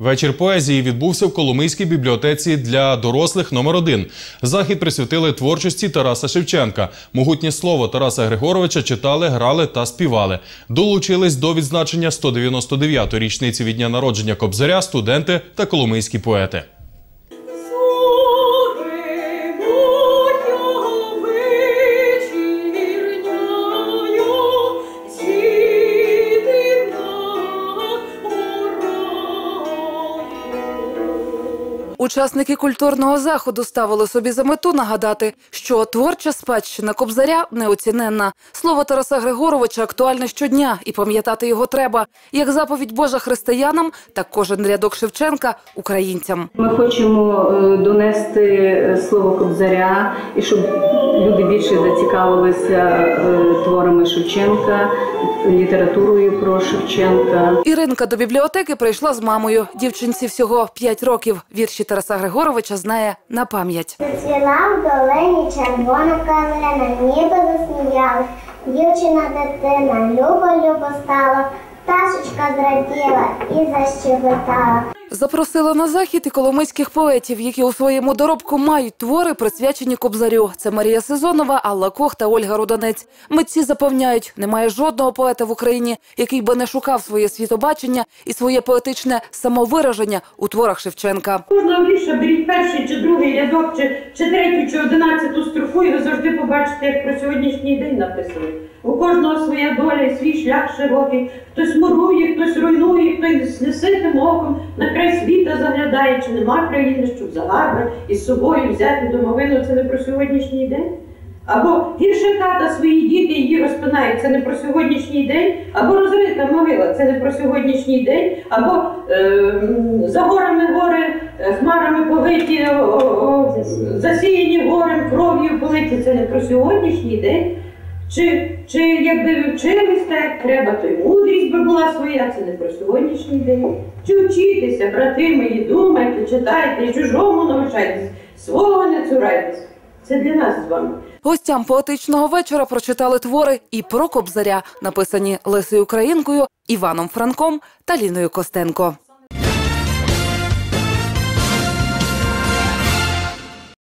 Вечір поезії відбувся в Коломийській бібліотеці для дорослих номер 1 Захід присвятили творчості Тараса Шевченка. Могутнє слово Тараса Григоровича читали, грали та співали. Долучились до відзначення 199-ї річниці від дня народження Кобзаря студенти та коломийські поети. Учасники культурного заходу ставили собі за мету нагадати, що творча спадщина Кобзаря неоціненна. Слово Тараса Григоровича актуальне щодня, і пам'ятати його треба як заповідь Божа християнам, так кожен рядок Шевченка українцям. Ми хочемо е, донести е, слово Кобзаря і щоб люди більше зацікавилися е, творами Шевченка, літературою про Шевченка. Іринка до бібліотеки прийшла з мамою. Дівчинці всього 5 років. Вірші Тараса Григоровича знає на пам'ять. Зацвіла в долині червона калина, ніби засміялась. Дівчина дитина, любо-любо стала, пташечка зраділа і защебетала. Запросила на захід і коломийських поетів, які у своєму доробку мають твори, присвячені Кобзарю. Це Марія Сезонова, Алла Кох та Ольга Рудонець. Митці запевняють, немає жодного поета в Україні, який би не шукав своє світобачення і своє поетичне самовираження у творах Шевченка. Кожного вірша беріть перший чи другий рядок, чи, чи третю, чи одинадцяту строфу, і ви завжди побачите, як про сьогоднішній день написано. У кожного своя доля і свій шлях широкий. Хтось мурує, хтось руйнує, хтось неситим оком на край світа заглядає, чи нема країни, щоб загарбати і з собою взяти домовину. Це не про сьогоднішній день. Або гірше хата свої діти її розпинають, це не про сьогоднішній день, або розрита могила, це не про сьогоднішній день, або е, за горами гори, е, хмарами повиті, о, о, засіяні горем, кров'ю политі, це не про сьогоднішній день. Чи, чи якби ви вчились так, треба, то й мудрість би була своя, це не про сьогоднішній день. Чи вчитися, брати мої, думайте, читайте, і чужому навчайтесь, свого не цурайтесь. Це для нас з вами. Гостям поетичного вечора прочитали твори і про Кобзаря, написані Лесею Українкою, Іваном Франком та Ліною Костенко.